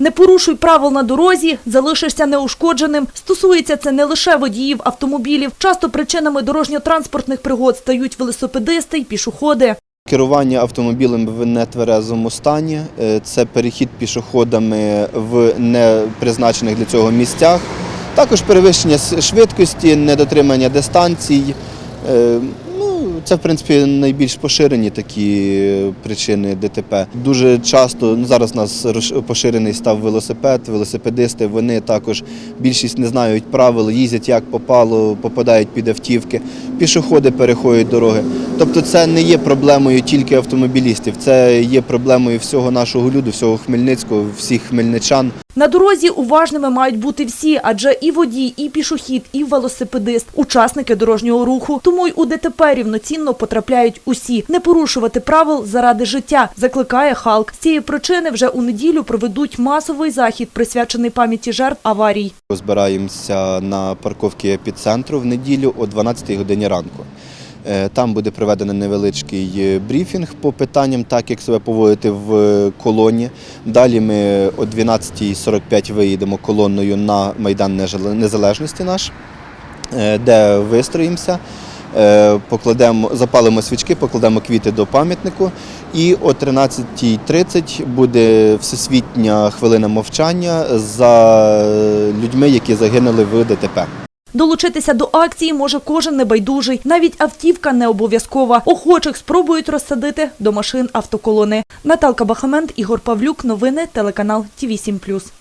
Не порушуй правил на дорозі, залишишся неушкодженим. Стосується це не лише водіїв автомобілів. Часто причинами дорожньо-транспортних пригод стають велосипедисти й пішоходи. Керування автомобілем в нетверезому стані е, це перехід пішоходами в непризначених для цього місцях, також перевищення швидкості, недотримання дистанцій. Е, Ну, це, в принципі, найбільш поширені такі причини ДТП. Дуже часто ну, зараз у нас поширений став велосипед, велосипедисти. Вони також більшість не знають правил, їздять як попало, попадають під автівки, пішоходи переходять дороги. Тобто, це не є проблемою тільки автомобілістів, це є проблемою всього нашого люду, всього Хмельницького, всіх хмельничан. На дорозі уважними мають бути всі, адже і водій, і пішохід, і велосипедист – учасники дорожнього руху. Тому й у ДТП рівноцінно потрапляють усі. Не порушувати правил заради життя, закликає Халк. З цієї причини вже у неділю проведуть масовий захід, присвячений пам'яті жертв аварій. Збираємося на парковці епіцентру в неділю о 12 годині ранку. Е, Там буде проведений невеличкий е, брифінг по питанням, так як себе поводити в е, колоні. Далі ми о 12.45 виїдемо колонною на Майдан Незалежності наш, де вистроїмося. Е, Покладемо, запалимо свічки, покладемо квіти до пам'ятнику. І о 13.30 буде всесвітня хвилина мовчання за людьми, які загинули в ДТП. Долучитися до акції може кожен небайдужий. Навіть автівка не обов'язкова. Охочих спробують розсадити до машин автоколони. Наталка Бахамент, Ігор Павлюк. Новини телеканал ТІВІ 7+.